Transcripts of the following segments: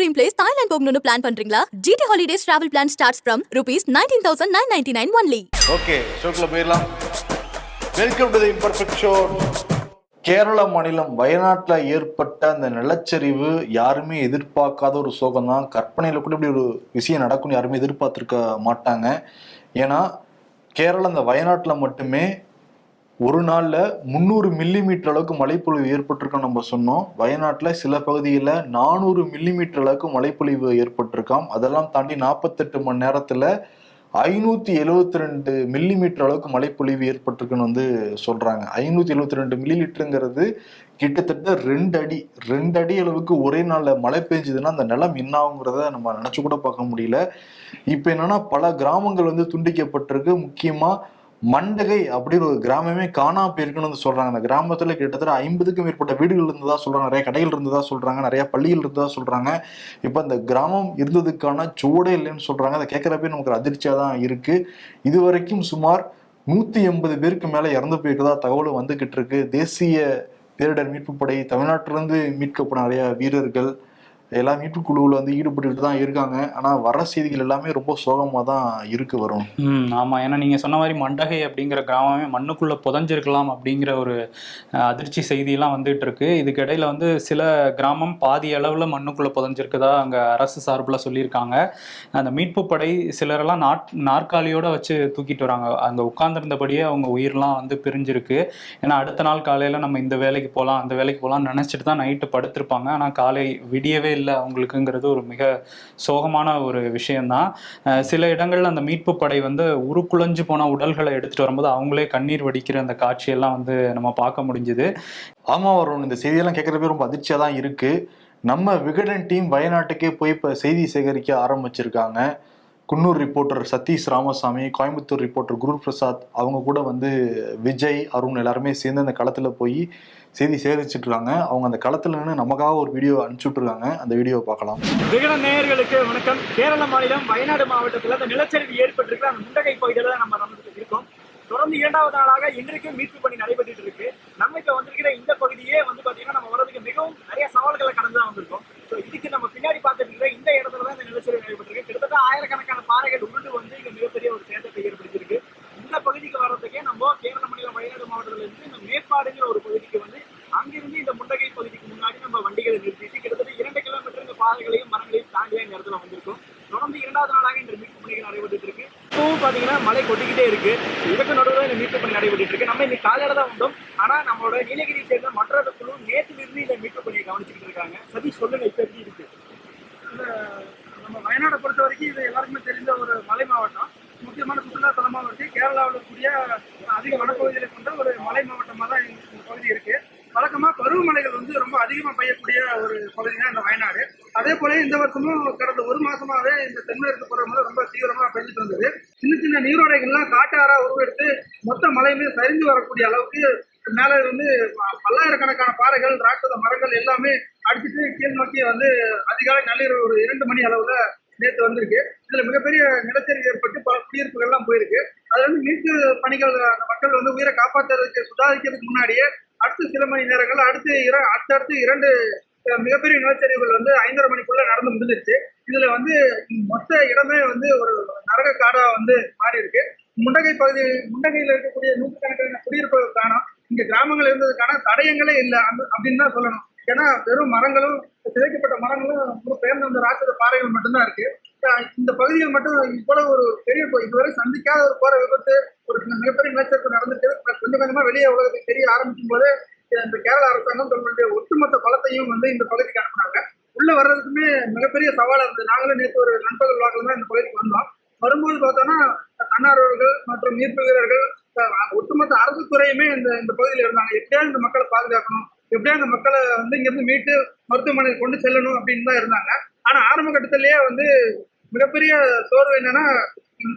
Dream place Thailand போகணும்னு plan பண்றீங்களா? GT holidays travel plan starts from rupees nineteen thousand nine ninety nine only okay ஷோக்குள்ள போயிடலாம். Welcome to the imperfect show Kerala மாநிலம் வயநாட்டில் ஏற்பட்ட அந்த நிலச்சரிவு யாருமே எதிர்பார்க்காத ஒரு சோகம் தான் கற்பனையில் கூட இப்படி ஒரு விஷயம் நடக்கும்னு யாருமே எதிர்பார்த்துருக்க மாட்டாங்க. ஏன்னா கேரளா அந்த வயநாட்டில் மட்டுமே ஒரு நாளில் முந்நூறு மில்லி மீட்டர் அளவுக்கு மழைப்பொழிவு ஏற்பட்டிருக்கோம் நம்ம சொன்னோம். வயநாட்டில் சில பகுதியில் நானூறு மில்லி மீட்டர் அளவுக்கு மழைப்பொழிவு ஏற்பட்டிருக்காம். அதெல்லாம் தாண்டி நாற்பத்தெட்டு மணி நேரத்தில் ஐநூற்றி எழுவத்தி ரெண்டு மில்லி மீட்டர் அளவுக்கு மழைப்பொழிவு ஏற்பட்டிருக்குன்னு வந்து சொல்கிறாங்க ஐநூற்றி எழுவத்தி ரெண்டு மில்லி லிட்டருங்கிறது கிட்டத்தட்ட ரெண்டு அடி ரெண்டு அடி அளவுக்கு ஒரே நாளில் மழை பெஞ்சதுன்னா அந்த நிலம் என்னாகுங்கிறத நம்ம நினச்சி கூட பார்க்க முடியல. இப்போ என்னன்னா பல கிராமங்கள் வந்து துண்டிக்கப்பட்டிருக்கு. முக்கியமாக மண்டகை அப்படின்னு ஒரு கிராமமே காணா போயிருக்குன்னு வந்து சொல்றாங்க. அந்த கிராமத்துல கிட்டத்தட்ட ஐம்பதுக்கும் மேற்பட்ட வீடுகள் இருந்ததா சொல்றாங்க. நிறைய கடைகள் இருந்ததா சொல்றாங்க. நிறைய பள்ளிகள் இருந்ததா சொல்றாங்க. இப்ப அந்த கிராமம் இருந்ததுக்கான சுவடே இல்லைன்னு சொல்றாங்க. அதை கேட்கறப்பே நமக்கு அதிர்ச்சியா தான் இருக்கு. இது வரைக்கும் சுமார் நூத்தி எண்பது பேருக்கு மேல இறந்து போயிருக்கதா தகவல் வந்துகிட்டு இருக்கு. தேசிய பேரிடர் மீட்பு படை தமிழ்நாட்டிலிருந்து மீட்கப்படும் நிறைய வீரர்கள். எல்லா மீட்பு குழுவில் வந்து ஈடுபட்டுட்டு தான் இருக்காங்க. ஆனால் வர செய்திகள் எல்லாமே ரொம்ப சோகமாக தான் இருக்கு வரும் ம் ஆமாம் ஏன்னா நீங்கள் சொன்ன மாதிரி மண்டகை அப்படிங்கிற கிராமமே மண்ணுக்குள்ளே புதஞ்சிருக்கலாம் அப்படிங்கிற ஒரு அதிர்ச்சி செய்தியெல்லாம் வந்துட்டு இருக்கு இதுக்கிடையில் வந்து சில கிராமம் பாதி அளவில் மண்ணுக்குள்ளே புதஞ்சிருக்குதா அங்கே அரசு சார்பில் சொல்லியிருக்காங்க. அந்த மீட்பு படை சிலரெல்லாம் நாட் நாற்காலியோடு வச்சு தூக்கிட்டு வராங்க. அங்கே உட்கார்ந்துருந்தபடியே அவங்க உயிர்லாம் வந்து பிரிஞ்சிருக்கு. ஏன்னா அடுத்த நாள் காலையில் நம்ம இந்த வேலைக்கு போகலாம் அந்த வேலைக்கு போகலாம்னு நினச்சிட்டு தான் நைட்டு படுத்திருப்பாங்க. ஆனால் காலை விடியவே இல்லை அவங்களுக்குங்கிறது ஒரு மிக சோகமான ஒரு விஷயம்தான். சில இடங்கள்ல அந்த மீட்பு படை வந்து உருக்குலைஞ்சு போன உடல்களை எடுத்துட்டு வரும்போது அவங்களே கண்ணீர் வடிக்கிற அந்த காட்சியெல்லாம் வந்து நம்ம பார்க்க முடிஞ்சுது. ஆமா வரும் இந்த செய்தியெல்லாம் கேட்கறப்ப ரொம்ப அதிர்ச்சியா தான் இருக்கு. நம்ம விகடன் டீம் வயநாட்டுக்கே போய் இப்போ செய்தி சேகரிக்க ஆரம்பிச்சிருக்காங்க. குன்னூர் ரிப்போர்ட்டர் சதீஷ் ராமசாமி கோயம்புத்தூர் ரிப்போர்ட்டர் குரு பிரசாத் அவங்க கூட வந்து விஜய் அருண் எல்லாருமே சேர்ந்து அந்த களத்தில் போய் செய்தி சேகரிச்சுட்டு இருக்காங்க அவங்க அந்த களத்துல நின்று நமக்காக ஒரு வீடியோ அனுப்பிச்சு விட்டுருக்காங்க அந்த வீடியோ பார்க்கலாம். விகடன் நேயர்களுக்கு வணக்கம். கேரள மாநிலம் வயநாடு மாவட்டத்தில் அந்த நிலச்சரிவு ஏற்பட்டிருக்கிற அந்த முண்டகை பகுதியில் தான் நம்ம நடந்துட்டு இருக்கோம். தொடர்ந்து இரண்டாவது நாளாக இன்றைக்கும் மீட்பு பணி நடைபெற்று இருக்கு. நம்ம இப்ப வந்திருக்கிற இந்த பகுதியே வந்து பாத்தீங்கன்னா நம்ம வரதுக்கு மிகவும் நிறைய சவால்களை கடந்து தான் வந்திருக்கோம். ஸோ இதுக்கு நம்ம பின்னாடி பார்த்துட்டு இந்த இடத்துல தான் இந்த நிலச்சரிவு நடைபெற்றிருக்கு. கிட்டத்தட்ட ஆயிரக்கணக்கான பாறைகள் உருண்டு வந்து இங்க மிகப்பெரிய ஒரு சேதத்தை ஏற்படுத்தியிருக்கு இந்த பகுதிக்கு வர்றதுக்கே நம்ம கேரள மாநிலம் வயநாடு மாவட்டத்துல இருந்து இந்த மேற்பாடுங்கிற ஒரு பகுதிக்கு வந்து அங்கிருந்து இந்த முண்டகை பகுதிக்கு முன்னாடி நம்ம வண்டிகளை நிறுத்திட்டு கிட்டத்தட்ட இரண்டு கிலோமீட்டர் இந்த பாதைகளையும் மரங்களையும் தாண்டி தான் இந்த இடத்துல வந்திருக்கோம் தொடர்ந்து இரண்டாவது நாளாக இந்த மீட்பு பணிகள் நடைபெற்று இருக்கு இப்பவும் பாத்தீங்கன்னா மழை கொட்டிக்கிட்டே இருக்கு. இதுக்கு நடுவில் இந்த மீட்பு பணி நடைபெற்று இருக்கு. நம்ம இன்னைக்கு காலையில தான் வந்தோம். ஆனா நம்மளோட நீலகிரி சேர்ந்த மற்ற குழு நேற்று இருந்து இந்த மீட்பு பணியை கவனிச்சுட்டு இருக்காங்க. சதீஷ் சொல்லுங்க இப்ப எப்படி இருக்கு? நம்ம வயநாடை பொறுத்த வரைக்கும் இது எல்லாருக்குமே தெரிந்த ஒரு மலை மாவட்டம். முக்கியமான சுற்றுலா தலமாகவும் இருக்கு கேரளாவில் இருக்கக்கூடிய அதிக வனப்பகுதிகளை கொண்ட ஒரு மலை மாவட்டமாக தான் இந்த பகுதி இருக்கு. வழக்கமாக பருவமழைகள் வந்து ரொம்ப அதிகமாக பெய்யக்கூடிய ஒரு பகுதி தான் இந்த வயநாடு. அதே போல இந்த வருஷமும் கடந்த ஒரு மாசமாவே இந்த தென்மேற்கு பருவமழை ரொம்ப தீவிரமாக பெஞ்சிட்டு வந்தது சின்ன சின்ன நீரோடைகள்லாம் காட்டாரா உருவெடுத்து மொத்த மலையுமே சரிந்து வரக்கூடிய அளவுக்கு மேலே இருந்து பல்லாயிரக்கணக்கான பாறைகள் ராட்சத மரங்கள் எல்லாமே அடிச்சுட்டு கீழ் நோக்கி வந்து அதிகாலை நள்ளிரவு ஒரு இரண்டு மணி அளவுல நேற்று வந்திருக்கு. இதுல மிகப்பெரிய நிலச்சரிவு ஏற்பட்டு பல குடியிருப்புகள்லாம் போயிருக்கு. அதுல வந்து மீட்பு பணிகள் அந்த மக்கள் வந்து உயிரை காப்பாற்றுறதுக்கு சுதாரிக்கிறதுக்கு முன்னாடியே அடுத்த சில மணி நேரங்கள் அடுத்து இர அடுத்தடுத்து இரண்டு மிகப்பெரிய நிலச்சரிவுகள் வந்து ஐந்தரை மணிக்குள்ள நடந்து முடிஞ்சிருச்சு. இதுல வந்து மொத்த இடமே வந்து ஒரு நரக காடா வந்து மாறி இருக்கு. முண்டகை பகுதி முண்டகையில் இருக்கக்கூடிய நூற்றுக்கணக்கான குடியிருப்புகள் காணும். இங்க கிராமங்கள் இருந்ததுக்கான தடயங்களே இல்லை. அந்த அப்படின்னு தான் சொல்லணும். ஏன்னா வெறும் மரங்களும் சிதைக்கப்பட்ட மரங்களும் ரொம்ப பெயர்ந்த அந்த ராட்சத பாறைகள் மட்டும்தான் இருக்கு. இந்த பகுதியில் மட்டும் இவ்வளவு ஒரு பெரிய இதுவரை சந்திக்காத ஒரு போற விபத்து ஒரு மிகப்பெரிய நிலச்சரிப்பு நடந்துட்டு கொஞ்சம் கொஞ்சமா வெளியே உலகத்துக்கு தெரிய ஆரம்பிக்கும் போது இந்த கேரள அரசாங்கம் தங்களுடைய ஒட்டுமொத்த பலத்தையும் வந்து இந்த பகுதிக்கு அனுப்புனாங்க. உள்ள வர்றதுக்குமே மிகப்பெரிய சவாலா இருந்தது. நாங்களும் நேற்று ஒரு நண்பர்கள் வாக்கில் தான் இந்த பகுதிக்கு வந்தோம். வரும்போது பார்த்தோம்னா தன்னார்வர்கள் மற்றும் மீட்பு வீரர்கள் ஒட்டுமொத்த அரசு துறையுமே இந்த இந்த பகுதியில் இருந்தாங்க. எப்படியா இந்த மக்களை பாதுகாக்கணும்? எப்படியா இந்த மக்களை வந்து இங்கிருந்து மீட்டு மருத்துவமனைக்கு கொண்டு செல்லணும் அப்படின்னு தான் இருந்தாங்க. ஆனா ஆரம்ப கட்டத்திலேயே வந்து மிகப்பெரிய சோர்வு என்னன்னா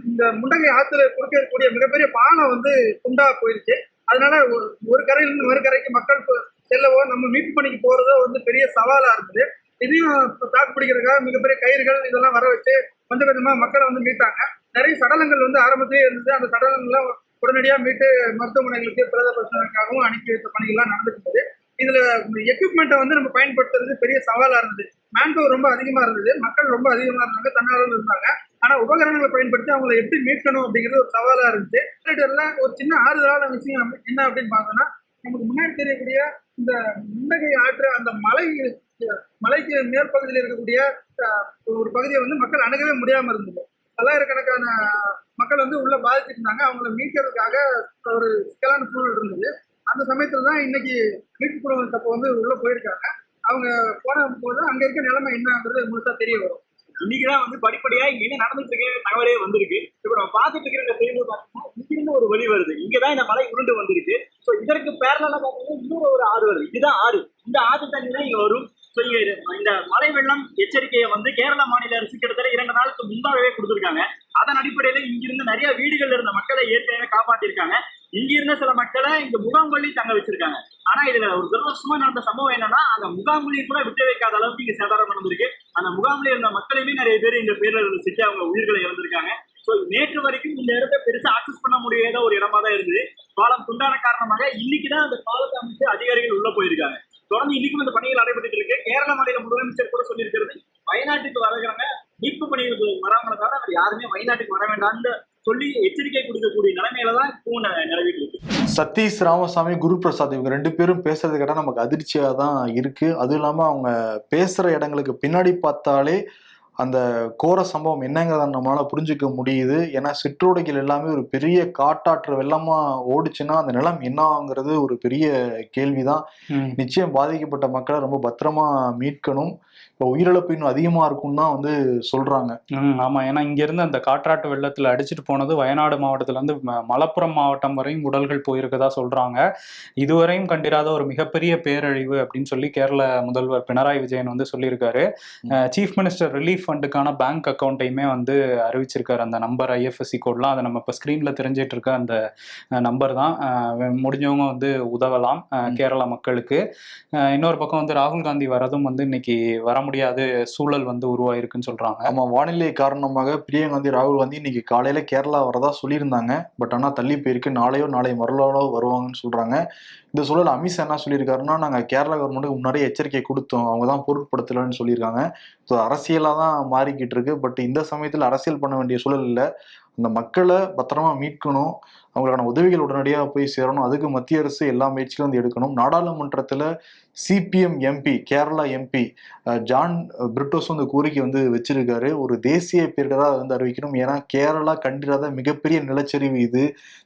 இந்த- முண்டகை ஆத்துல குறுக்க இருக்கக்கூடிய மிகப்பெரிய பாலம் வந்து குண்டா போயிடுச்சு அதனால ஒரு- ஒரு கரையிலிருந்து மறு கரைக்கு மக்கள் செல்லவோ நம்ம மீட்பு பணிக்கு போறதோ வந்து பெரிய சவாலா இருந்தது. இதையும் தாக்கு பிடிக்கிறதுக்காக மிகப்பெரிய கயிறுகள் இதெல்லாம் வர வச்சு கொஞ்சம் கொஞ்சமாக மக்களை வந்து மீட்டாங்க. நிறைய சடலங்கள் வந்து ஆரம்பத்திலே இருந்தது. அந்த சடலங்கள்லாம் உடனடியாக மீட்டு மருத்துவமனைகளுக்கு பிரத பிரச்சனைக்காகவும் அனுப்பி வைத்த பணிகள்லாம் நடந்துகிட்டு இதில் எக்யூப்மெண்ட்டை வந்து நம்ம பயன்படுத்துறது பெரிய சவாலாக இருந்தது. மேன் பவர் ரொம்ப அதிகமாக இருந்தது. மக்கள் ரொம்ப அதிகமாக இருந்தாங்க. தன்னார்வலர்கள் இருந்தாங்க. ஆனால் உபகரணங்களை பயன்படுத்தி அவங்களை எப்படி மீட்கணும் அப்படிங்கிறது ஒரு சவாலாக இருந்துச்சு. எல்லாம் ஒரு சின்ன ஆறுதலான விஷயம் என்ன அப்படின்னு பார்த்தோன்னா நமக்கு முன்னாடி தெரியக்கூடிய இந்த முன்னகை ஆற்று அந்த மலை மலைக்கு மேற்பகுதியில் இருக்கக்கூடிய ஒரு பகுதியை வந்து மக்கள் அணுகவே முடியாம இருந்தது. பல்லாயிரக்கணக்கான மக்கள் வந்து உள்ள பாதிச்சிட்டு இருந்தாங்க அவங்கள மீட்கிறதுக்காக ஒரு சிக்கலான சூழல் இருந்தது. அந்த சமயத்துல தான் இன்னைக்கு மீட்பு குழுவின் தப்ப வந்து உள்ள போயிருக்காங்க. அவங்க போன போது அங்க இருக்க நிலைமை என்னங்கிறது முழுசா தெரிய வரும். இன்னைக்குதான் வந்து படிப்படியா இங்க என்ன நடந்துட்டு இருக்க தகவலே வந்திருக்கு. இப்ப நம்ம பார்த்துட்டு இருக்கிற இந்த செய்தி பாத்தீங்கன்னா இங்கிருந்து ஒரு வழி வருது. இங்கதான் இந்த மலை உருண்டு வந்திருக்கு சோ இதற்கு பேரலா பாத்தீங்கன்னா இன்னொரு ஒரு ஆறு வருது. இதுதான் ஆறு. இந்த ஆறு தண்ணி தான் இங்க வரும். சோ இந்த மழை வெள்ளம் எச்சரிக்கையை வந்து கேரள மாநில அரசு கிட்டத்தட்ட இரண்டு நாளுக்கு முன்பாகவே கொடுத்திருக்காங்க. அதன் அடிப்படையில இங்கிருந்து நிறைய வீடுகள்ல இருந்த மக்களை ஏற்கனவே காப்பாத்திருக்காங்க. இங்க இருந்த சில மக்களை இந்த முகாம்களி தங்க வச்சிருக்காங்க. ஆனா இதுல ஒரு துரதிருஷ்டமா நடந்த சம்பவம் என்னன்னா அந்த முகாம்களையும் கூட விட்டு வைக்காத அளவுக்கு இங்க சேதாரம் நடந்திருக்கு. அந்த முகாம்ல இருந்த மக்களையுமே நிறைய பேர் இந்த பேரில் சிக்கி அவங்க உயிர்களை இழந்திருக்காங்க. ஸோ நேற்று வரைக்கும் இந்த இடத்த பெருசா ஆக்சஸ் பண்ண முடியாத ஒரு இடமா தான் இருந்தது. பாலம் துண்டான காரணமாக இன்னைக்கு தான் அந்த பாலத்தை அமைச்சு அதிகாரிகள் உள்ள போயிருக்காங்க. தொடர்ந்து இன்னைக்கும் இந்த பணிகள் நடைபெற்று இருக்கு கேரள மாநில முதலமைச்சர் கூட சொல்லியிருக்கிறது வயநாட்டுக்கு வருகிறவங்க மீட்பு பணிகளுக்கு வராமல தவிர அவர் யாருமே வயநாட்டுக்கு வர வேண்டாம்னு சொல்லி எச்சரிக்கை கொடுக்கக்கூடிய நிலைமையில தான் இப்போ நிலவிட்டு இருக்கு சதீஷ் ராமசாமி குரு பிரசாத் இவங்க ரெண்டு பேரும் பேசுறது கேட்டால் நமக்கு அதிர்ச்சியாக தான் இருக்கு. அதுவும் இல்லாம அவங்க பேசுற இடங்களுக்கு பின்னாடி பார்த்தாலே அந்த கோர சம்பவம் என்னங்கிறத நம்மளால புரிஞ்சுக்க முடியுது. ஏன்னா சிற்றோடைகள் எல்லாமே ஒரு பெரிய காட்டாற்று வெள்ளமா ஓடுச்சுன்னா அந்த நிலம் என்ன ஆகுங்கிறது ஒரு பெரிய கேள்விதான். நிச்சயம் பாதிக்கப்பட்ட மக்களை ரொம்ப பத்திரமா மீட்கணும். உயிரிழப்பு இன்னும் அதிகமா இருக்கும் தான் வந்து சொல்றாங்க. ம் ஆமா. ஏன்னா இங்க இருந்து அந்த காற்றாட்டு வெள்ளத்துல அடிச்சிட்டு போனது வயநாடு மாவட்டத்துல இருந்து மலப்புரம் மாவட்டம் வரையும் உடல்கள் போயிருக்கதா சொல்றாங்க. இதுவரையும் கண்டிராத ஒரு மிகப்பெரிய பேரழிவு அப்படின்னு சொல்லி கேரள முதல்வர் பினராயி விஜயன் வந்து சொல்லியிருக்காரு. சீஃப் மினிஸ்டர் ரிலீஃப் ஃபண்டுக்கான பேங்க் அக்கௌண்ட்டையுமே வந்து அறிவிச்சிருக்காரு. அந்த நம்பர் ஐஎஃப்எஸ்சி கோட்லாம் அதை நம்ம இப்போ ஸ்க்ரீன்ல தெரிஞ்சிட்டு இருக்க அந்த நம்பர் தான். முடிஞ்சவங்க வந்து உதவலாம் கேரள மக்களுக்கு. இன்னொரு பக்கம் வந்து ராகுல் காந்தி வரதும் வந்து இன்னைக்கு வர முடியாத சூழல் வந்து உருவாயிருக்குன்னு சொல்றாங்க. ஆமா வானிலை காரணமாக பிரியங்கா காந்தி ராகுல் காந்தி இன்னைக்கு காலையில கேரளா வரதா சொல்லியிருந்தாங்க. பட் ஆனா தள்ளி போயிருக்கு. நாளையோ நாளை மறுநாளோ வருவாங்கன்னு சொல்றாங்க. இந்த சூழல் அமித்ஷா என்ன சொல்லியிருக்காருன்னா நாங்க கேரளா கவர்மெண்ட்டுக்கு முன்னாடியே எச்சரிக்கை கொடுத்தோம். அவங்க தான் பொருட்படுத்தலன்னு சொல்லியிருக்காங்க. ஸோ அரசியலாக தான் மாறிக்கிட்டு இருக்கு. பட் இந்த சமயத்தில் அரசியல் பண்ண வேண்டிய சூழல் இல்லை. அந்த மக்களை பத்திரமா மீட்கணும் அவங்களுக்கான உதவிகள் உடனடியாக போய் சேரணும் அதுக்கு மத்திய அரசு எல்லா முயற்சிகளும் வந்து எடுக்கணும். நாடாளுமன்றத்தில் CPM MP Kerala MP John Brittas வந்து கோரிக்கை வந்து வச்சிருக்காரு. ஒரு தேசிய பேரிடராக வந்து அறிவிக்கணும். ஏன்னா கேரளா கண்டிராத மிகப்பெரிய நிலச்சரிவு இது.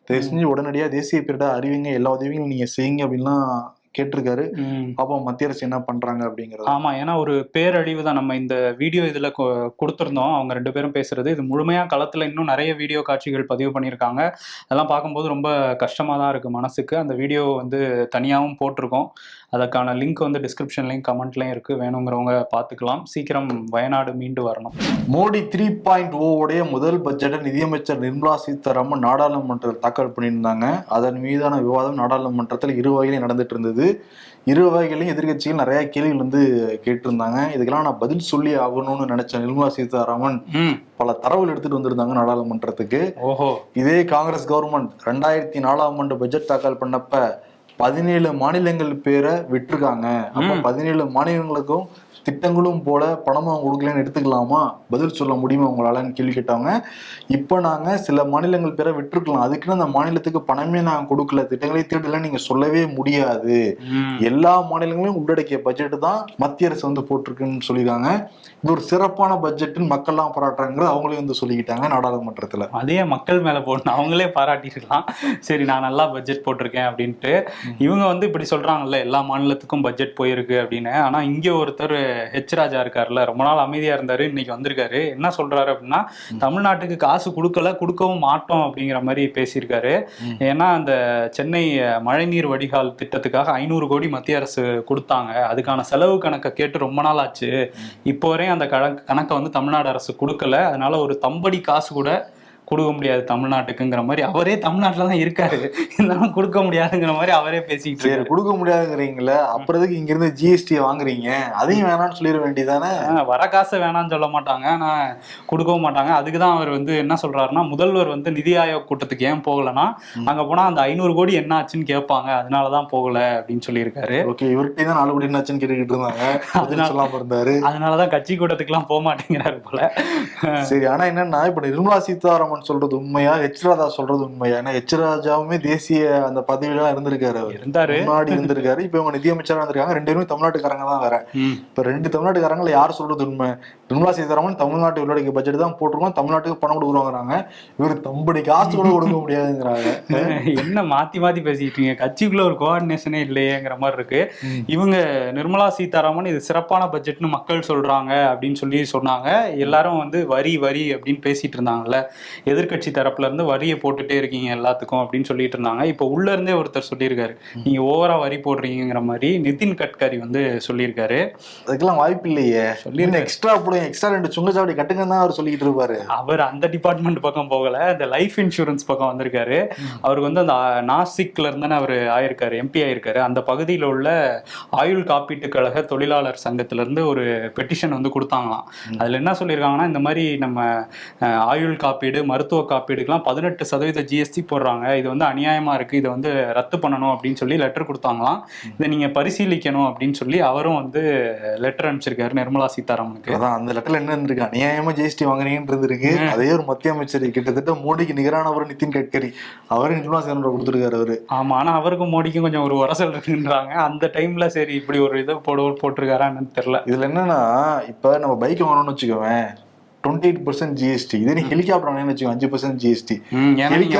தயவு செஞ்சு உடனடியாக தேசிய பேரிடர் அறிவிங்க எல்லா உதவிகளும் நீங்க செய்யுங்க அப்படின்லாம் கேட்டிருக்காரு. பாப்போம் மத்திய அரசு என்ன பண்றாங்க அப்படிங்கிறது. ஆமா ஏன்னா ஒரு பேரழிவு தான். நம்ம இந்த வீடியோ இதுல கொடுத்திருந்தோம். அவங்க ரெண்டு பேரும் பேசுறது. இது முழுமையா களத்துல இன்னும் நிறைய வீடியோ காட்சிகள் பதிவு பண்ணியிருக்காங்க. அதெல்லாம் பார்க்கும்போது ரொம்ப கஷ்டமா தான் இருக்கு மனசுக்கு. அந்த வீடியோ வந்து தனியாகவும் போட்டிருக்கோம். அதற்கான லிங்க் வந்து டிஸ்கிரிப்ஷன்லையும் கமெண்ட்லையும் இருக்கு. வேணுங்கிறவங்க பார்த்துக்கலாம். சீக்கிரம் வயநாடு மீண்டு வரணும். மோடி த்ரீ பாயிண்ட் உடைய முதல் பட்ஜெட்டை நிதியமைச்சர் நிர்மலா சீதாராமன் நாடாளுமன்றத்தில் தாக்கல் பண்ணியிருந்தாங்க. அதன் மீதான விவாதம் நாடாளுமன்றத்தில் இரு வகையிலும் நடந்துட்டு இருந்தது. இரு வகைகளையும் எதிர்க்கட்சிகள் நிறைய கேள்விகள் வந்து கேட்டிருந்தாங்க. இதுக்கெல்லாம் நான் பதில் சொல்லி ஆகணும்னு நினைச்ச நிர்மலா சீதாராமன் பல தரவுகள் எடுத்துட்டு வந்திருந்தாங்க நாடாளுமன்றத்துக்கு. ஓஹோ. இதே காங்கிரஸ் கவர்மெண்ட் ரெண்டாயிரத்தி நாலாம் ஆண்டு பட்ஜெட் தாக்கல் பண்ணப்ப பதினேழு மாநிலங்கள் பேரை விட்டுருக்காங்க அப்ப. பதினேழு மாநிலங்களுக்கும் திட்டங்களும் போல பணமும் கொடுக்கலன்னு எடுத்துக்கலாமா? பதில் சொல்ல முடியுமா உங்களாலன்னு கேள்வி கேட்டாங்க இப்போ நாங்க சில மாநிலங்கள் பேரை விட்டுருக்கலாம். அதுக்குன்னு அந்த மாநிலத்துக்கு பணமே நாங்க கொடுக்கல. திட்டங்களை தீட்டல நீங்க சொல்லவே முடியாது. எல்லா மாநிலங்களையும் உள்ளடக்கிய பட்ஜெட் தான் மத்திய அரசு வந்து போட்டிருக்குன்னு சொல்லியிருக்காங்க. இது ஒரு சிறப்பான பட்ஜெட்னு மக்கள்லாம் பாராட்டுறாங்கிறது அவங்களே வந்து சொல்லிக்கிட்டாங்க நாடாளுமன்றத்துல. அதே மக்கள் மேல போடணும் அவங்களே பாராட்டிருக்கலாம் சரி நான் நல்லா பட்ஜெட் போட்டிருக்கேன் அப்படின்ட்டு. இவங்க வந்து இப்படி சொல்றாங்கல்ல எல்லா மாநிலத்துக்கும் பட்ஜெட் போயிருக்கு அப்படின்னு. ஆனா இங்க ஒருத்தர் ஹெச் ராஜா இருக்காருல்ல ரொம்ப நாள் அமைதியா இருந்தாரு இன்னைக்கு வந்திருக்காரு. என்ன சொல்றாரு அப்படின்னா தமிழ்நாட்டுக்கு காசு கொடுக்கல கொடுக்கவும் மாட்டோம் அப்படிங்கிற மாதிரி பேசியிருக்காரு. ஏன்னா அந்த சென்னை மழைநீர் வடிகால் திட்டத்துக்காக ஐநூறு கோடி மத்திய அரசு கொடுத்தாங்க. அதுக்கான செலவு கணக்கை கேட்டு ரொம்ப நாள் ஆச்சு. இப்போ வரையும் அந்த கணக்கை வந்து தமிழ்நாடு அரசு கொடுக்கல. அதனால ஒரு தம்படி காசு கூட கொடுக்க முடியாது தமிழ்நாட்டுக்குங்கிற மாதிரி அவரே தமிழ்நாட்டில் தான் இருக்காரு. இருந்தாலும் கொடுக்க முடியாதுங்கிற மாதிரி அவரே பேசிக்கிட்டு சரி கொடுக்க முடியாதுங்கிறீங்களே அப்புறம் எதுக்கு இங்க இருந்து ஜிஎஸ்டி வாங்குறீங்க. அதையும் வேணாம்னு சொல்லிட வேண்டியதானே வர காசை வேணாம்னு சொல்ல மாட்டாங்க. ஆனா கொடுக்கவும் மாட்டாங்க. அதுக்கு தான் அவர் வந்து என்ன சொல்றாருன்னா முதல்வர் வந்து நிதி ஆயோக் கூட்டத்துக்கு ஏன் போகலன்னா அங்க போனா அந்த ஐநூறு கோடி என்ன ஆச்சுன்னு கேட்பாங்க. அதனாலதான் போகல அப்படின்னு சொல்லியிருக்காரு. ஓகே இவர்கிட்ட தான் நாலு கோடி என்னாச்சுன்னு கேட்டுக்கிட்டு இருந்தாங்க. அதனால இருந்தாரு. அதனாலதான் கட்சி கூட்டத்துக்குலாம் போக மாட்டேங்கிறாரு போல. சரி ஆனா என்னன்னா இப்ப நிர்மலா சீதாராமன் சொல்றது உண்மையா? ஹெச் ராஜா சொல்றது உண்மையா? ஏன்னா ஹெச் ராஜாவுமே தேசிய அந்த பதவியெல்லாம் இருந்திருக்காரு அவர். இருந்தாரு. முன்னாடி இருந்திருக்காரு. இப்ப இவங்க நிதியமைச்சரா இருந்திருக்காங்க. ரெண்டு பேருமே தமிழ்நாட்டுக்காரங்க தான் வேற. இப்ப ரெண்டு தமிழ்நாட்டுக்காரங்கள யார் சொல்றது உண்மை? நிர்மலா சீதாராமன் தமிழ்நாட்டு உள்ளடக்கிய பட்ஜெட் தான் போட்டிருக்கோம். தமிழ்நாட்டுக்கு பணம் கொடுக்குறாங்கிறாங்க இவர் தம்படி காசு கூட கொடுக்க முடியாதுங்கிறாங்க. என்ன மாத்தி மாத்தி பேசிட்டு இருக்கீங்க? கட்சிக்குள்ள ஒரு கோஆர்டினேஷனே இல்லையேங்கிற மாதிரி இருக்கு. இவங்க நிர்மலா சீதாராமன் இது சிறப்பான பட்ஜெட்னு மக்கள் சொல்றாங்க அப்படின்னு சொல்லி சொன்னாங்க. எல்லாரும் வந்து வரி வரி அப்படின்னு பேசிட்டு இருந்தாங்கல்ல. எதிர்க்கட்சி தரப்புல இருந்து வரியை போட்டுட்டே இருக்கீங்க எல்லாத்துக்கும் அப்படின்னு சொல்லிட்டு இருந்தாங்க. இப்போ உள்ள இருந்தே ஒருத்தர் சொல்லியிருக்காரு. நீங்க ஓவரா வரி போடுறீங்கிற மாதிரி நிதின் கட்கரி வந்து சொல்லியிருக்காரு. அதுக்கெல்லாம் வாய்ப்பு இல்லையே. சொல்லியிருக்காரு. எக்ஸ்ட்ரா போடுங்க எக்ஸ்ட்ரா ரெண்டு சுங்கச்சாவடி கட்டுங்கன்னு தான் அவர் சொல்லிட்டு இருப்பாரு. அவர் அந்த டிபார்ட்மெண்ட் பக்கம் போகல இந்த லைஃப் இன்சூரன்ஸ் பக்கம் வந்திருக்காரு. அவருக்கு வந்து அந்த நாசிக்ல இருந்து அவர் ஆயிருக்காரு எம்பி ஆயிருக்காரு. அந்த பகுதியில் உள்ள ஆயுள் காப்பீட்டு கழக தொழிலாளர் சங்கத்துல இருந்து ஒரு பெட்டிஷன் வந்து கொடுத்தாங்களாம். அதுல என்ன சொல்லியிருக்காங்கன்னா இந்த மாதிரி நம்ம ஆயுள் காப்பீடு மருத்துவ காப்பீடுக்கெல்லாம் பதினெட்டு சதவீத ஜிஎஸ்டி போடுறாங்க. இது வந்து அநியாயமா இருக்கு. இதை வந்து ரத்து பண்ணணும் அப்படின்னு சொல்லி லெட்டர் கொடுத்தாங்களாம். இதை நீங்க பரிசீலிக்கணும் அப்படின்னு சொல்லி அவரும் வந்து லெட்டர் அனுப்பிச்சிருக்காரு நிர்மலா சீதாராமனுக்கு. அதான் அந்த லெட்டர்ல என்ன இருக்கு? அநியாயமா ஜிஎஸ்டி வாங்குறீங்கன்னு இருந்திருக்கு. அதே ஒரு மத்திய அமைச்சர் கிட்டத்தட்ட மோடிக்கு நிகரானவர் நிதின் கட்கரி. அவரே நிர்மலா சீதாராமன் கொடுத்துருக்காரு அவரு. ஆமா ஆனா அவருக்கும் மோடிக்கும் கொஞ்சம் ஒரு உரசல் இருக்குன்றாங்க. அந்த டைம்ல சரி இப்படி ஒரு இதை போடு போட்டிருக்காரான்னு தெரியல. இதுல என்னன்னா இப்ப நம்ம பைக் வாங்கணும்னு வச்சுக்கோவேன். டுவெண்ட்டி எயிட் பர்சன்ட் ஜிஎஸ்டி இதே ஹெலிகாப்டர் வச்சுக்கோ அஞ்சு பர்சன்ட் ஜிஎஸ்டி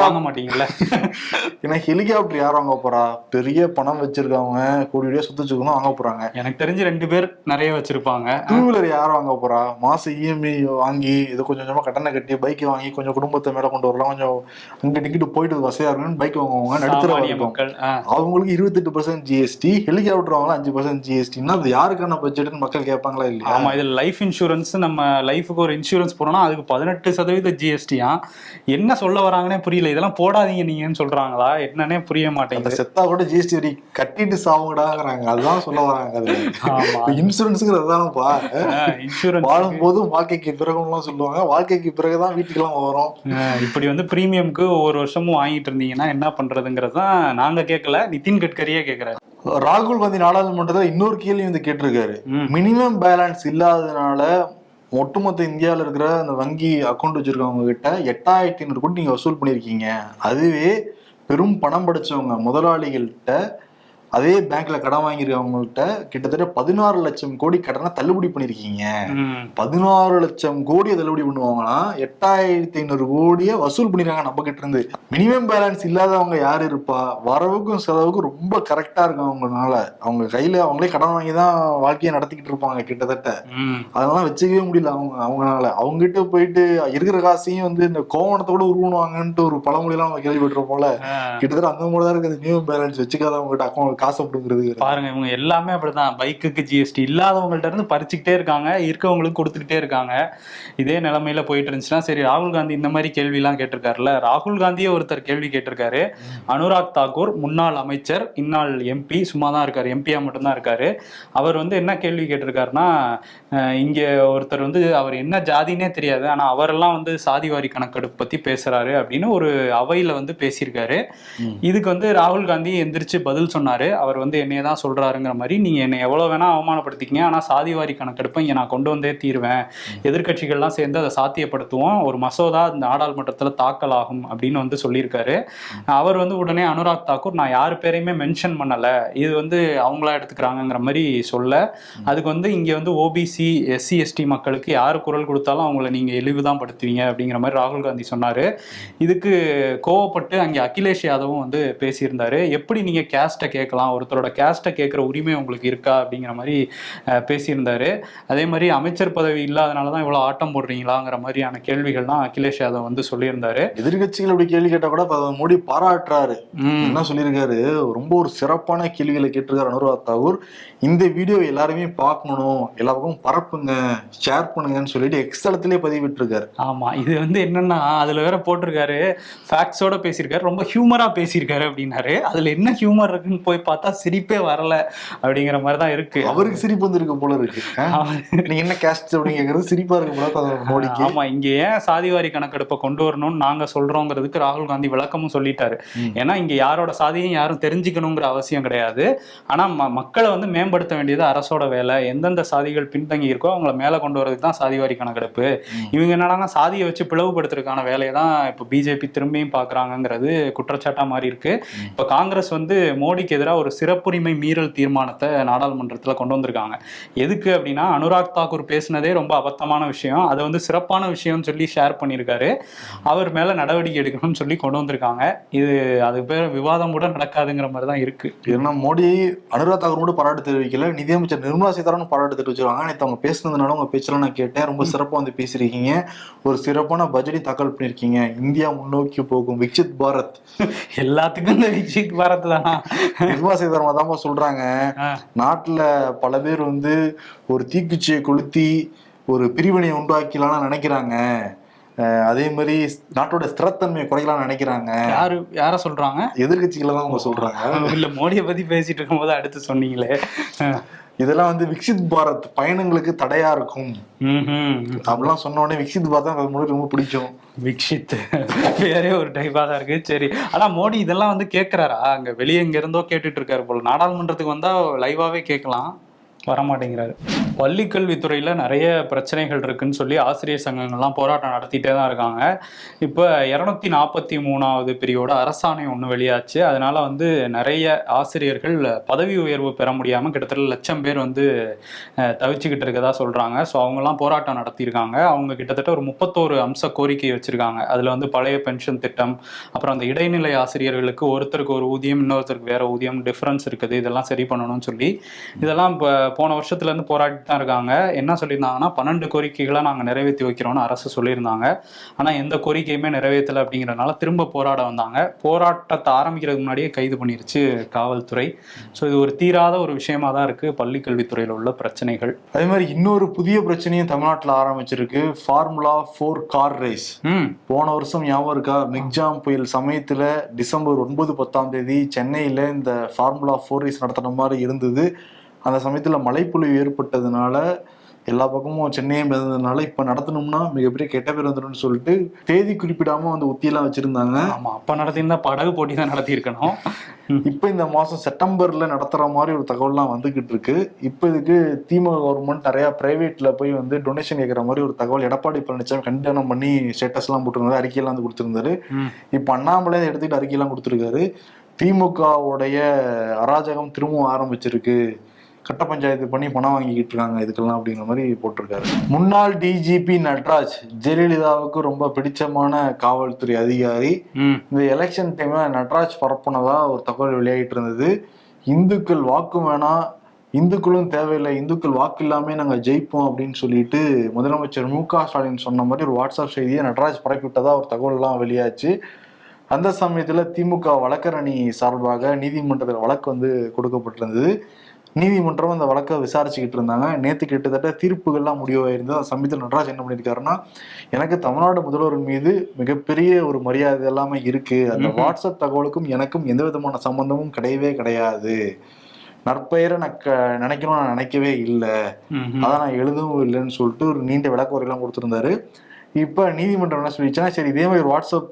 வாங்க மாட்டீங்கல்ல. ஏன்னா ஹெலிகாப்டர் யார் வாங்க போறா? பெரிய பணம் வச்சிருக்கவங்க கோடியோட சொத்து வச்சுக்கணும் வாங்க போறாங்க. எனக்கு தெரிஞ்சு ரெண்டு பேர் நிறைய வச்சிருப்பாங்க. டூ வீலர் யார் வாங்க போறா? மாசம் இஎம்ஐ வாங்கி இது கொஞ்சம் கொஞ்சமா கட்டணம் கட்டி பைக் வாங்கி கொஞ்சம் குடும்பத்தை மேல கொண்டு வரலாம். கொஞ்சம் அங்க டிக்கெட் போயிட்டு வசதியா இருக்கணும்னு பைக் வாங்குவாங்க நடுத்தர. மக்கள். அவங்களுக்கு இருபத்தெட்டு பர்சன்ட் ஜிஎஸ்டி ஹெலிகாப்டர் வாங்கலாம் அஞ்சு பர்சன்ட் ஜிஎஸ்டின்னா அது யாருக்கான பட்ஜெட்னு மக்கள் கேட்பாங்களா இல்லையா? ஆமா இதுல லைஃப் இன்சூரன்ஸ் நம்ம லைஃபுக்கு ஒரு இன்சூரன்ஸ் போறோம்னா அதுக்கு பதினெட்டு சதவீத ஜிஎஸ்டியா என்ன சொல்ல வராங்கன்னே புரியல. இதெல்லாம் போடாதீங்க நீங்கன்னு சொல்றாங்களா? என்னன்னே புரிய மாட்டேங்குது. செத்தா கூட ஜிஎஸ்டி வரி கட்டிட்டு சாவுங்கடாங்கிறாங்க அதுதான் சொல்ல வராங்க ஆமா. இன்சூரன்ஸுங்கிறது அதுதானப்பா இன்சூரன்ஸ் வாழும் போதும் வாழ்க்கைக்கு பிறகுலாம் சொல்லுவாங்க. வாழ்க்கைக்கு பிறகுதான் வீட்டுக்கெல்லாம் வரும். இப்படி வந்து பிரீமியம்க்கு ஒவ்வொரு வருஷமும் வாங்கிட்டு இருந்தீங்கன்னா என்ன பண்றதுங்கிறது தான் நாங்க கேட்கல. நிதின் கட்கரியே கேட்கிறாரு. ராகுல் காந்தி நாடாளுமன்றத்துல இன்னொரு கேள்வி வந்து கேட்டிருக்காரு. மினிமம் பேலன்ஸ் இல்லாததுனால ஒட்டுமொத்த இந்தியாவில் இருக்கிற அந்த வங்கி அக்கௌண்ட் வச்சிருக்கவங்க கிட்ட எட்டாயிரத்தி ஐநூறு கோடி நீங்கள் வசூல் பண்ணியிருக்கீங்க. அதுவே பெரும் பணம் படைச்சவங்க முதலாளிகள்கிட்ட அதே பேங்க்ல கடன் வாங்கியிருக்கவங்கள்ட்ட கிட்டத்தட்ட பதினாறு லட்சம் கோடி கடனை தள்ளுபடி பண்ணியிருக்கீங்க. ம். பதினாறு லட்சம் கோடியை தள்ளுபடி பண்ணுவாங்கன்னா எட்டாயிரத்தி ஐநூறு கோடியை வசூல் பண்ணிருக்காங்க நம்ம கிட்ட இருந்து. மினிமம் பேலன்ஸ் இல்லாதவங்க யாரு இருப்பா? வரவுக்கும் செலவுக்கும் ரொம்ப கரெக்டா இருக்கும் அவங்கனால அவங்க கையில அவங்களே கடன் வாங்கி தான் வாழ்க்கையை நடத்திக்கிட்டு இருப்பாங்க கிட்டத்தட்ட. அதெல்லாம் வச்சுக்கவே முடியல அவங்க அவங்கனால. அவங்க கிட்ட போயிட்டு இருக்கிற காசையும் வந்து இந்த கோவணத்தோட உருவணுவாங்கன்ட்டு ஒரு பழமொழியெல்லாம் நம்ம கேள்விப்பட்டிருப்போம்ல. கிட்டத்தட்ட அந்த மாதிரி தான் இருக்குது. மினிமம் பேலன்ஸ் வச்சுக்காதவங்க அக்கௌண்ட் காசு அப்படிங்கிறது பாருங்க இவங்க எல்லாமே அப்படிதான். பைக்குக்கு ஜிஎஸ்டி இல்லாதவங்கள்ட்ட இருந்து பறிச்சுக்கிட்டே இருக்காங்க. இருக்கவங்களுக்கு கொடுத்துக்கிட்டே இருக்காங்க. இதே நிலைமையில போயிட்டு இருந்துச்சுன்னா சரி ராகுல் காந்தி இந்த மாதிரி கேள்வி எல்லாம் கேட்டிருக்காருல்ல? ராகுல் காந்தியே ஒருத்தர் கேள்வி கேட்டிருக்காரு. அனுராக் தாக்கூர் முன்னாள் அமைச்சர் இந்நாள் எம்பி சும்மா தான் இருக்காரு. எம்பியா மட்டும்தான் இருக்காரு. அவர் வந்து என்ன கேள்வி கேட்டிருக்காருன்னா இங்க ஒருத்தர் வந்து அவர் என்ன ஜாதினே தெரியாது. ஆனா அவரெல்லாம் வந்து சாதிவாரி கணக்கெடுப்பு பத்தி பேசுறாரு அப்படின்னு ஒரு அவையில வந்து பேசியிருக்காரு. இதுக்கு வந்து ராகுல் காந்தி எந்திரிச்சு பதில் சொன்னாரு. அவர் வந்து என்னைய தான் சொல்றாருங்கிற மாதிரி நீங்க என்னை எவ்வளவு வேணா அவமானப்படுத்திக்கங்க. ஆனா சாதிவாரி கணக்கெடுப்பை இங்க நான் கொண்டு வந்தே தீருவேன். எதிர்க்கட்சிகள்லாம் சேர்ந்து அதை சாத்தியப்படுத்துவோம். ஒரு மசோதா இந்த நாடாளுமன்றத்துல தாக்கல் ஆகும் அப்படின்னு வந்து சொல்லியிருக்காரு. அவர் வந்து உடனே அனுராக் தாக்கூர் நான் யார் பேரையுமே மென்ஷன் பண்ணல. இது வந்து அவங்களா எடுத்துக்கிறாங்கங்கிற மாதிரி சொல்ல அதுக்கு வந்து இங்க வந்து ஓபிசி எஸ்சி எஸ்டி மக்களுக்கு யார் குரல் கொடுத்தாலும் அவங்கள நீங்க இழிவு தான் படுத்துவீங்க அப்படிங்கிற மாதிரி ராகுல் காந்தி சொன்னாரு. இதுக்கு கோவப்பட்டு அங்கே அகிலேஷ் யாதவும் வந்து பேசியிருந்தாரு. எப்படி நீங்க கேஸ்ட்டை கேட்கலாம்? கேட்கலாம் ஒருத்தரோட கேஸ்ட்டை கேட்குற உரிமை உங்களுக்கு இருக்கா? அப்படிங்கிற மாதிரி பேசியிருந்தாரு. அதே மாதிரி அமைச்சர் பதவி இல்லாதனால தான் இவ்வளோ ஆட்டம் போடுறீங்களாங்கிற மாதிரியான கேள்விகள்லாம் அகிலேஷ் யாதவ் வந்து சொல்லியிருந்தாரு. எதிர்கட்சிகள் அப்படி கேள்வி கேட்டா கூட மோடி பாராட்டுறாரு. என்ன சொல்லியிருக்காரு? ரொம்ப ஒரு சிறப்பான கேள்விகளை கேட்டிருக்காரு அனுராக் தாகூர். இந்த வீடியோ எல்லாருமே பார்க்கணும். எல்லா பக்கமும் பரப்புங்க. ஷேர் பண்ணுங்கன்னு சொல்லிட்டு எக்ஸ் தளத்திலே பதிவிட்டிருக்காரு. ஆமா. இது வந்து என்னன்னா அதுல வேற போட்டிருக்காரு. ஃபேக்ட்ஸோட பேசியிருக்காரு. ரொம்ப ஹியூமரா பேசியிருக்காரு அப்படின்னாரு. அதுல என்ன ஹியூமர் இருக்குன்னு போய் பார்த்தா சிரிப்பே வரல அப்படிங்கிற மாதிரி தான் இருக்கு அவருக்கு சிரிப்பு வந்திருக்கு போல இருக்கு? நீங்க என்ன கேஸ்ட் அப்படின்னு கேக்குறது சிரிப்பா இருக்கு போல மோடிக்கு ஆமா இங்க ஏன் சாதிவாரி கணக்கெடுப்பை கொண்டு வரணும்னு நாங்க சொல்றோங்கிறதுக்கு ராகுல் காந்தி விளக்கமும் சொல்லிட்டாரு. ஏன்னா இங்க யாரோட சாதியும் யாரும் தெரிஞ்சுக்கணுங்கிற அவசியம் கிடையாது ஆனா மக்களை வந்து மேம்படுத்த வேண்டியது அரசோட வேலை எந்தெந்த சாதிகள் பின்தங்கி இருக்கோ அவங்கள மேல கொண்டு வரதுக்கு தான் சாதிவாரி கணக்கெடுப்பு. இவங்க என்னன்னா சாதியை வச்சு பிளவுபடுத்துறதுக்கான வேலையை தான் இப்போ பிஜேபி திரும்பியும் பாக்குறாங்கங்கிறது குற்றச்சாட்டா மாறி இருக்கு. இப்ப காங்கிரஸ் வந்து மோடிக்கு எதிராக ஒரு சிறப்புரிமை மீறல் தீர்மானத்தை நாடாளுமன்றத்துல கொண்டு வந்திருக்காங்க. எதுக்கு அப்படின்னா அனுராக் தாக்கூர் பேசினதே ரொம்ப அபத்தமான விஷயம். அதை வந்து சிறப்பான விஷயம்னு சொல்லி ஷேர் பண்ணியிருக்காரு. அவர் மேல நடவடிக்கை எடுக்கணும்னு சொல்லி கொண்டு வந்திருக்காங்க. இது அது பேர் விவாதம் கூட நடக்காதுங்கிற மாதிரி தான் இருக்கு. ஏன்னா மோடி அனுராக் தாக்கூர் மட்டும் பாராட்டு தெரிவிக்கல. நிதியமைச்சர் நிர்மலா சீதாராமன் பாராட்டு தெரிவிச்சிருக்காங்க. நேற்று அவங்க பேசுனதுனால உங்க பேச்செல்லாம் நான் கேட்டேன். ரொம்ப சிறப்பா வந்து பேசியிருக்கீங்க. ஒரு சிறப்பான பட்ஜெட்டையும் தாக்கல் பண்ணியிருக்கீங்க. இந்தியா முன்னோக்கி போகும் விக்சித் பாரத். எல்லாத்துக்கும் இந்த விஜய் பாரத் தானா. நிர்மலா சீதாராமன் தான் சொல்றாங்க. நாட்டுல பல பேர் வந்து ஒரு தீக்குச்சியை கொளுத்தி ஒரு பிரிவினையை உண்டாக்கலாம்னு நினைக்கிறாங்க. அதே மாதிரி நாட்டோட ஸ்திரத்தன்மையை குறைக்கலாம்னு நினைக்கிறாங்க. யாரு யார சொல்றாங்க? எதிர்கட்சிகளை தான் அவங்க சொல்றாங்க. இல்ல மோடியை பத்தி பேசிட்டு இருக்கும்போது அடுத்து சொன்னீங்களே. இதெல்லாம் வந்து விக்சித் பாரத் பயணங்களுக்கு தடையா இருக்கும். அப்படிலாம் சொன்ன உடனே விக்சித் பாரத் தான் மோடி ரொம்ப பிடிக்கும். விக்ஷித். வேறே ஒரு டைப்பா தான் இருக்கு. சரி. ஆனா மோடி இதெல்லாம் வந்து கேக்குறாரா? அங்க வெளியே எங்க இருந்தோ கேட்டுட்டு இருக்காரு போல. நாடாளுமன்றத்துக்கு வந்தா லைவாவே கேட்கலாம் வரமாட்டேங்கிறாரு. பள்ளிக்கல்வித்துறையில் நிறைய பிரச்சனைகள் இருக்குன்னு சொல்லி ஆசிரியர் சங்கங்கள்லாம் போராட்டம் நடத்திட்டே தான் இருக்காங்க. இப்போ இரநூத்தி நாற்பத்தி மூணாவது பிரிவோட அரசாணை ஒன்று வெளியாச்சு. அதனால வந்து நிறைய ஆசிரியர்கள் பதவி உயர்வு பெற முடியாமல் கிட்டத்தட்ட லட்சம் பேர் வந்து தவிச்சுக்கிட்டு இருக்கதா சொல்கிறாங்க ஸோ அவங்கெல்லாம் போராட்டம் நடத்தியிருக்காங்க. அவங்க கிட்டத்தட்ட ஒரு முப்பத்தோரு அம்ச கோரிக்கை வச்சுருக்காங்க. அதில் வந்து பழைய பென்ஷன் திட்டம் அப்புறம் அந்த இடைநிலை ஆசிரியர்களுக்கு ஒருத்தருக்கு ஒரு ஊதியம் இன்னொருத்தருக்கு வேற ஊதியம் டிஃப்ரென்ஸ் இருக்குது. இதெல்லாம் சரி பண்ணணும்னு சொல்லி இதெல்லாம் இப்போ போன வருஷத்துல இருந்து போராடிட்டு தான் இருக்காங்க. என்ன சொல்லியிருந்தாங்கன்னா பன்னெண்டு கோரிக்கைகளை நாங்க நிறைவேற்றி வைக்கிறோம்னு அரசு சொல்லியிருந்தாங்க. ஆனா எந்த கோரிக்கையுமே நிறைவேற்றலை அப்படிங்கறதுனால திரும்ப போராட வந்தாங்க. போராட்டத்தை ஆரம்பிக்கிறதுக்கு முன்னாடியே கைது பண்ணிருச்சு காவல்துறை. ஸோ இது ஒரு தீராத ஒரு விஷயமா தான் இருக்கு. பள்ளி கல்வித்துறையில் உள்ள பிரச்சனைகள். அதே மாதிரி இன்னொரு புதிய பிரச்சனையும் தமிழ்நாட்டுல ஆரம்பிச்சிருக்கு. ஃபார்முலா ஃபோர் கார் ரேஸ் ம். போன வருஷம் ஞாபகம் இருக்கா? மிக்ஜாம் புயல் சமயத்துல டிசம்பர் ஒன்பது பத்தாம் தேதி சென்னையில இந்த ஃபார்முலா ஃபோர் ரேஸ் நடத்துற மாதிரி இருந்தது. அந்த சமயத்துல மழைப்பொழிவு ஏற்பட்டதுனால எல்லா பக்கமும் சென்னையை மிதந்ததுனால இப்ப நடத்தணும்னா மிகப்பெரிய கெட்ட பேர் வந்துடும் சொல்லிட்டு தேதி குறிப்பிடாம வந்து ஒத்தியெல்லாம் வச்சிருந்தாங்க. ஆமா அப்ப நடத்தியிருந்தா படகு போட்டி தான் நடத்தியிருக்கணும். இப்ப இந்த மாசம் செப்டம்பர்ல நடத்துற மாதிரி ஒரு தகவல்லாம் வந்துகிட்டு இருக்கு. இப்ப இதுக்கு திமுக கவர்மெண்ட் நிறைய பிரைவேட்ல போய் வந்து டொனேஷன் கேட்கற மாதிரி ஒரு தகவல் எடப்பாடி பழனிசாமி கண்டனம் பண்ணி ஸ்டேட்டஸ் எல்லாம் போட்டிருந்தாரு அறிக்கையெல்லாம் வந்து கொடுத்திருந்தாரு. இப்ப அண்ணாமலை எடுத்துக்கிட்டு அறிக்கையெல்லாம் கொடுத்திருக்காரு. திமுகவுடைய அராஜகம் திரும்பவும் ஆரம்பிச்சிருக்கு. கட்ட பஞ்சாயத்து பண்ணி பணம் வாங்கிக்கிட்டு இருக்காங்க இதுக்கெல்லாம் அப்படிங்கிற மாதிரி போட்டிருக்காரு. முன்னாள் டிஜிபி நட்ராஜ் ஜெயலலிதாவுக்கு ரொம்ப பிடிச்சமான காவல்துறை அதிகாரி. இந்த எலெக்ஷன் டைம்ல நட்ராஜ் பரப்புனதா ஒரு தகவல் வெளியாகிட்டு இருந்தது. இந்துக்கள் வாக்கு வேணாம் இந்துக்களும் தேவையில்லை இந்துக்கள் வாக்கு இல்லாமே நாங்க ஜெயிப்போம் அப்படின்னு சொல்லிட்டு முதலமைச்சர் மு க ஸ்டாலின் சொன்ன மாதிரி ஒரு வாட்ஸ்அப் செய்தியை நட்ராஜ் பரப்பி விட்டதா ஒரு தகவல்லாம் வெளியாச்சு. அந்த சமயத்துல திமுக வழக்கரணி சார்பாக நீதிமன்றத்தில் வழக்கு வந்து கொடுக்கப்பட்டிருந்தது. நீதிமன்றம் அந்த வழக்கை விசாரிச்சுக்கிட்டு இருந்தாங்க. நேத்து கிட்டத்தட்ட தீர்ப்புகள்லாம் முடிவாயிருந்தது அந்த சமயத்தில் நடராஜ் என்ன பண்ணியிருக்காருன்னா எனக்கு தமிழ்நாடு முதல்வர் மீது மிகப்பெரிய ஒரு மரியாதை எல்லாமே இருக்கு. அந்த. வாட்ஸ்அப் தகவலுக்கும் எனக்கும் எந்த விதமான சம்பந்தமும் கிடையவே கிடையாது. நற்பெயரை நான் நினைக்கணும்னு நான் நினைக்கவே இல்லை. அதான் நான் எழுதவும் இல்லைன்னு சொல்லிட்டு ஒரு நீண்ட விளக்க உரையெல்லாம் கொடுத்திருந்தாரு. இப்ப நீதிமன்றம் என்ன சொல்லிச்சுன்னா சரி இதே மாதிரி வாட்ஸ்அப்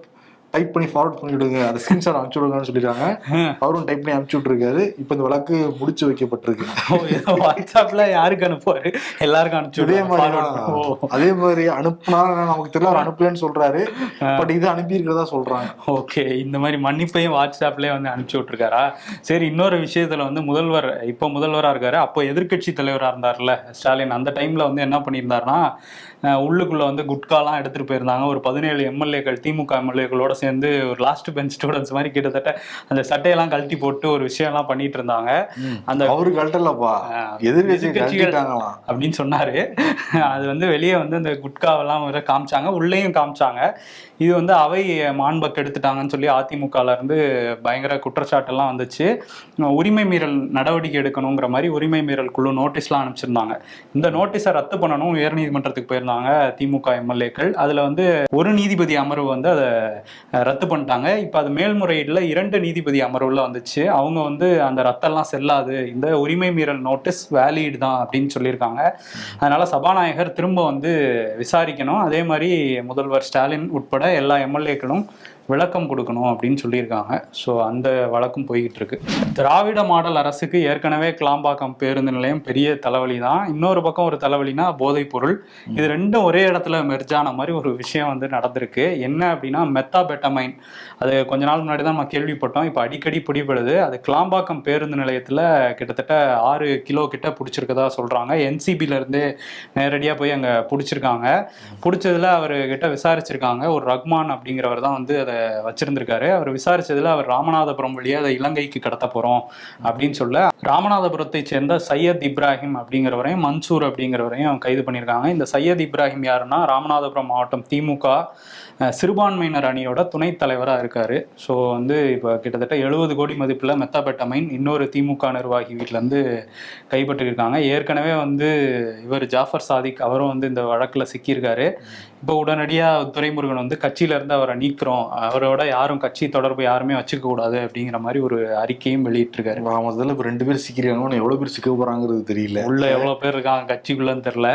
டைப் பண்ணி ஃபார்வர்ட் பண்ணி விடுங்க. அதை ஸ்கிரீன்ஷாட் அனுப்பிச்சு விடுங்கன்னு சொல்லிருக்காங்க அவரும் டைப் பண்ணி அனுப்பிச்சு விட்டுருக்காரு. இப்ப இந்த வழக்கு முடிச்சு வைக்கப்பட்டிருக்கு. வாட்ஸ்அப்ல யாருக்கு அனுப்புவாரு? எல்லாருக்கும் அனுப்பிச்சு விடுவாரு. மாதிரி. அதே மாதிரி அனுப்புனா நமக்கு தெரியல அவர் அனுப்பலன்னு சொல்றாரு. பட் இது அனுப்பி இருக்கிறதா சொல்றாங்க. ஓகே. இந்த மாதிரி மன்னிப்பையும் வாட்ஸ்அப்லயே வந்து அனுப்பிச்சு விட்டுருக்காரா? சரி இன்னொரு விஷயத்துல வந்து முதல்வர் இப்போ முதல்வரா இருக்காரு. அப்போ எதிர்க்கட்சி தலைவரா இருந்தார்ல ஸ்டாலின். அந்த டைம்ல வந்து என்ன பண்ணியிருந்தாருன்னா உள்ளுக்குள்ள வந்து குட்காலாம் எடுத்துட்டு போயிருந்தாங்க. ஒரு பதினேழு எம்எல்ஏக்கள் திமுக எம்எல்ஏக்களோட சேர்ந்து ஒரு லாஸ்ட் பெஞ்ச் ஸ்டூடெண்ட்ஸ் மாதிரி கிட்டத்தட்ட அந்த சட்டையெல்லாம் கழட்டி போட்டு ஒரு விஷயம்லாம் பண்ணிட்டு இருந்தாங்க. அந்த அவரு கழட்டலப்பா. அஹ், எதிர்கட்சி எதிர்க்கட்சிகள் கழட்டிட்டாங்களாம். அப்படின்னு சொன்னாரு. அது வந்து வெளியே வந்து அந்த குட்காவெல்லாம் காமிச்சாங்க. உள்ளேயும் காமிச்சாங்க. இது வந்து அவை மாண்பக் எடுத்துட்டாங்கன்னு சொல்லி அதிமுகல இருந்து பயங்கர குற்றச்சாட்டெல்லாம் வந்துச்சு. உரிமை மீறல் நடவடிக்கை எடுக்கணுங்கிற மாதிரி உரிமை மீறல் குழு நோட்டீஸ்லாம் அனுப்பிச்சிருந்தாங்க. இந்த நோட்டீஸை ரத்து பண்ணணும் உயர்நீதிமன்றத்துக்கு போயிருந்தாங்க. திமுக எம்எல்ஏக்கள். அதுல வந்து ஒரு நீதிபதி அமர்வு வந்து அதை ரத்து பண்ணிட்டாங்க. இப்போ அது மேல்முறையீடுல இரண்டு நீதிபதி அமர்வுல வந்துச்சு. அவங்க வந்து அந்த ரத்தெல்லாம் செல்லாது. இந்த உரிமை மீறல் நோட்டீஸ் வேலிட் தான் அப்படின்னு சொல்லியிருக்காங்க. அதனால சபாநாயகர் திரும்ப வந்து விசாரிக்கணும். அதே மாதிரி முதல்வர் ஸ்டாலின் உட்பட எல்லா எம்எல்ஏக்களும் விளக்கம் கொடுக்கணும் அப்படின்னு சொல்லியிருக்காங்க. ஸோ அந்த வழக்கும் போய்கிட்டு இருக்கு திராவிட மாடல் அரசுக்கு ஏற்கனவே கிளாம்பாக்கம் பேருந்து நிலையம் பெரிய தலைவலி தான். இன்னொரு பக்கம் ஒரு தலைவலினா போதைப் பொருள். இது ரெண்டும் ஒரே இடத்துல மெர்ஜான மாதிரி ஒரு விஷயம் வந்து நடந்திருக்கு. என்ன அப்படின்னா மெத்தாபெட்டமைன் அது கொஞ்ச நாள் முன்னாடி தான் நம்ம கேள்விப்பட்டோம். இப்போ அடிக்கடி பிடிபடுது. அது கிளாம்பாக்கம் பேருந்து நிலையத்தில் கிட்டத்தட்ட ஆறு கிலோ கிட்ட பிடிச்சிருக்கதா சொல்கிறாங்க என்சிபில இருந்து நேரடியாக போய் அங்கே பிடிச்சிருக்காங்க. பிடிச்சதுல அவர் கிட்ட விசாரிச்சிருக்காங்க. ஒரு ரஹ்மான் அப்படிங்கிறவர் தான் வந்து அதை வச்சிருந்திருக்காரு. அவர் விசாரிச்சதுல அவர் ராமநாதபுரம் வழியா அதை இலங்கைக்கு கடத்த போறோம் அப்படின்னு சொல்ல ராமநாதபுரத்தை சேர்ந்த சையத் இப்ராஹிம் அப்படிங்கிறவரையும் மன்சூர் அப்படிங்கிறவரையும் கைது பண்ணியிருக்காங்க. இந்த சையத் இப்ராஹிம் யாருன்னா ராமநாதபுரம் மாவட்டம் திமுக சிறுபான்மையினர் அணியோட துணைத் தலைவராக இருக்காரு. ஸோ வந்து இப்போ கிட்டத்தட்ட எழுபது கோடி மதிப்பில் மெத்தாபெட்டமைன் இன்னொரு திமுக நிர்வாகி வீட்டிலேருந்து கைப்பற்றிருக்காங்க. ஏற்கனவே வந்து இவர் ஜாஃபர் சாதிக் அவரும் வந்து இந்த வழக்கில் சிக்கியிருக்காரு. இப்போ உடனடியாக துரைமுருகன் வந்து கட்சியில இருந்து அவரை நீக்கிறோம். அவரோட யாரும் கட்சி தொடர்பு யாருமே வச்சுக்க கூடாது அப்படிங்கிற மாதிரி ஒரு அறிக்கையும் வெளியிட்டிருக்காரு. முதல்ல இப்ப ரெண்டு பேர் சிக்கிறாங்க எவ்வளவு பேர் சிக்க போறாங்கிறது தெரியல. உள்ள எவ்வளவு பேர் இருக்காங்க கட்சிக்குள்ளன்னு தெரியல.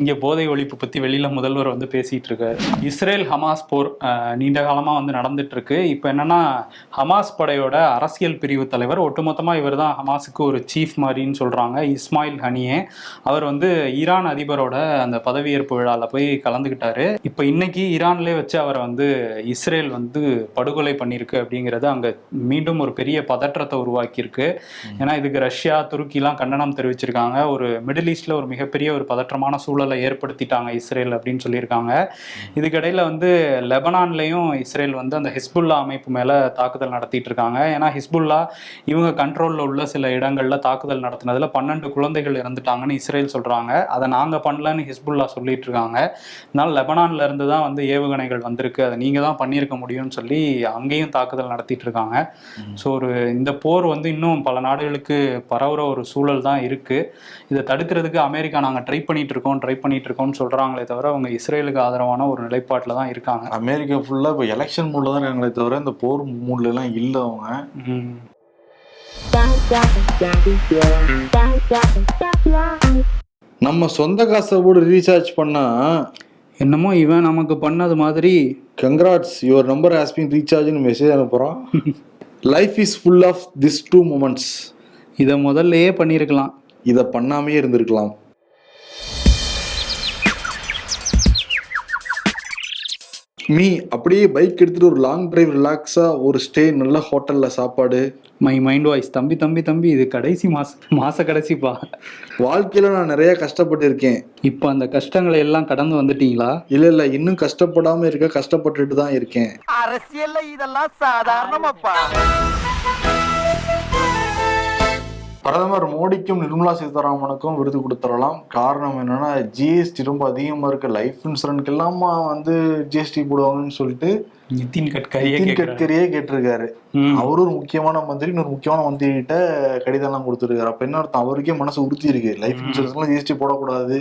இங்க போதை ஒழிப்பு பத்தி வெளியில முதல்வர் வந்து பேசிட்டு இருக்காரு. இஸ்ரேல் ஹமாஸ் போர் நீண்ட காலமா வந்து நடந்துட்டுருக்கு. இப்போ என்னன்னா ஹமாஸ் படையோட அரசியல் பிரிவு தலைவர் ஒட்டுமொத்தமாக இவர் தான் ஹமாஸுக்கு ஒரு சீஃப் மாதிரின்னு சொல்கிறாங்க இஸ்மாயில் ஹனியே. அவர் வந்து ஈரான் அதிபரோட அந்த பதவியேற்பு விழாவில் போய் கலந்துக்கிட்டாரு இப்போ இன்னைக்கு ஈரான்லேயே வச்சு அவரை வந்து இஸ்ரேல் வந்து படுகொலை பண்ணியிருக்கு அப்படிங்கிறது அங்கே மீண்டும் ஒரு பெரிய பதற்றத்தை உருவாக்கியிருக்கு. ஏன்னா இதுக்கு ரஷ்யா துருக்கிலாம் கண்டனம் தெரிவிச்சிருக்காங்க. ஒரு மிடில் ஈஸ்டில் ஒரு மிகப்பெரிய ஒரு பதற்றமான சூழலை ஏற்படுத்திட்டாங்க இஸ்ரேல் அப்படின்னு சொல்லியிருக்காங்க. இதுக்கிடையில் வந்து லெபனான்லயும் இஸ்ரேல் வந்து அந்த ஹிஸ்புல்லா அமைப்பு மேல தாக்குதல் நடத்திட்டு இருக்காங்க. ஏன்னா ஹிஸ்புல்லா இவங்க கண்ட்ரோல்ல உள்ள சில இடங்கள்ல தாக்குதல் நடத்தினதுல பன்னெண்டு குழந்தைகள் இறந்துட்டாங்கன்னு இஸ்ரேல் சொல்றாங்க. அதை நாங்க பண்ணலன்னு ஹிஸ்புல்லா சொல்லிட்டு இருக்காங்க. அதனால லெபனான்ல இருந்து தான் வந்து ஏவுகணைகள் வந்திருக்கு. அதை நீங்க தான் பண்ணியிருக்க முடியும்னு சொல்லி அங்கேயும் தாக்குதல் நடத்திட்டு இருக்காங்க. ஸோ ஒரு இந்த போர் வந்து இன்னும் பல நாடுகளுக்கு பரவுற ஒரு சூழல் தான் இருக்கு. இதை தடுக்கிறதுக்கு அமெரிக்கா நாங்கள் ட்ரை பண்ணிட்டு இருக்கோம் ட்ரை பண்ணிட்டு இருக்கோம்னு சொல்றாங்களே தவிர அவங்க இஸ்ரேலுக்கு ஆதரவான ஒரு நிலைப்பாட்டில் தான் இருக்காங்க. அமெரிக்கா ஃபுல்லா இப்ப எலெக்ஷன் மூட்ல தான் இருக்காங்களே தவிர இந்த போர் மூட்ல எல்லாம் இல்ல அவங்க. நம்ம சொந்த காசை போட்டு ரீசார்ஜ் பண்ணா என்னமோ இவன் நமக்கு பண்ணது மாதிரி. Congrats your number has been ரீசார்ஜ்னு message அனுப்புறோம் life is full of this two moments இதை முதல்லயே பண்ணியிருக்கலாம். இதை பண்ணாமே இருந்திருக்கலாம். மீ அப்படியே பைக் எடுத்துட்டு ஒரு லாங் டிரைவ் ரிலாக்ஸா ஒரு ஸ்டே நல்ல ஹோட்டல்ல சாப்பாடு. மை மைண்ட் வாய்ஸ் தம்பி தம்பி தம்பி இது கடைசி மாசம் மாச கடைசிப்பா. வாழ்க்கையில நான் நிறைய கஷ்டப்பட்டு இருக்கேன் இப்போ அந்த கஷ்டங்களை எல்லாம் கடந்து வந்துட்டீங்களா? இல்ல இல்ல இன்னும் கஷ்டப்படாம இருக்க கஷ்டப்பட்டுட்டு தான் இருக்கேன். அரசியல்ல இதெல்லாம் சாதாரணமாப்பா. பிரதமர் மோடிக்கும் நிர்மலா சீதாராமனுக்கும் விருது கொடுத்துடலாம். காரணம் என்னன்னா ஜிஎஸ்டி ரொம்ப அதிகமா இருக்கு. லைஃப் இன்சூரன்ஸ்க்கு எல்லாமா வந்து ஜிஎஸ்டி போடுவாங்கன்னு சொல்லிட்டு நிதின் கட்கரியே நிதின். கட்கரியே கேட்டிருக்காரு. அவரும் ஒரு முக்கியமான மந்திரி இன்னொரு முக்கியமான மந்திரி கிட்ட கடிதம் எல்லாம் கொடுத்துருக்காரு. அப்ப என்ன அர்த்தம்? அவருக்கே மனசு உறுத்தி இருக்கு லைஃப் இன்சூரன்ஸ்லாம் ஜிஎஸ்டி போடக்கூடாது.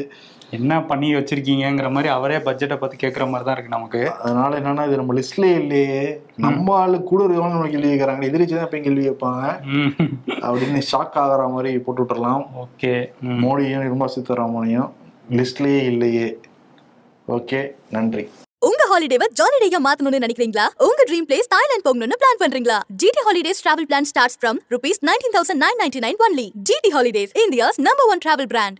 என்ன பண்ணி வச்சிருக்கீங்கங்கிற மாதிரி அவரே பட்ஜெட்டை பத்தி கேட்குற மாதிரி தான் இருக்கு நமக்கு. அதனால என்னன்னா இது நம்ம லிஸ்ட்லயே இல்லையே. நம்ம ஆளு கூட இருக்கவங்க நம்ம கேள்வி கேட்கறாங்க எதிர்த்து தான் எப்பயும் கேள்வி கேட்பாங்க. அப்படின்னு ஷாக் ஆகுற மாதிரி போட்டு விட்டுறலாம். ஓகே. மோடியும் நிர்மலா சீதாராமனையும் லிஸ்ட்லயே இல்லையே. ஓகே. நன்றி. உங்க ஹாலிடேவை ஜாலிடேயா மாத்தணும்னு நினைக்கிறீங்களா? உங்க ட்ரீம் பிளேஸ் தாய்லாந்து போகணும்னு பிளான் பண்றீங்களா? GT holidays travel plan starts from rupees nineteen thousand nine ninety nine only GT holidays India's number one travel brand